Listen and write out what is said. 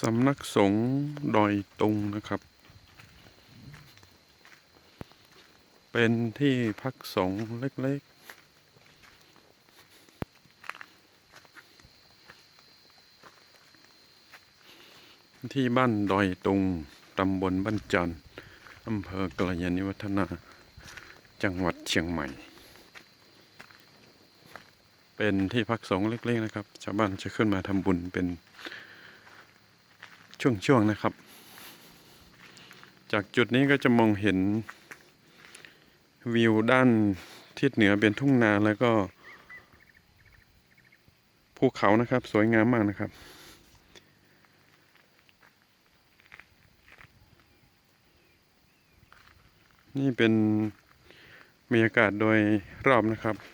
สำนักสงฆ์ดอยตุงนะครับ เป็นที่พักสงฆ์เล็กๆ ที่บ้านดอยตุง ตำบลบ้านจันอำเภอกระยาณิวัฒนา จังหวัดเชียงใหม่ เป็นที่พักสงฆ์เล็กๆนะครับ ชาวบ้านจะขึ้นมาทำบุญเป็น ช่วงๆนะครับ จากจุดนี้ก็จะมองเห็นวิวด้านทิศเหนือเป็นทุ่งนาแล้วก็ภูเขานะครับ สวยงามมากนะครับ นี่เป็นบรรยากาศโดยรอบนะครับ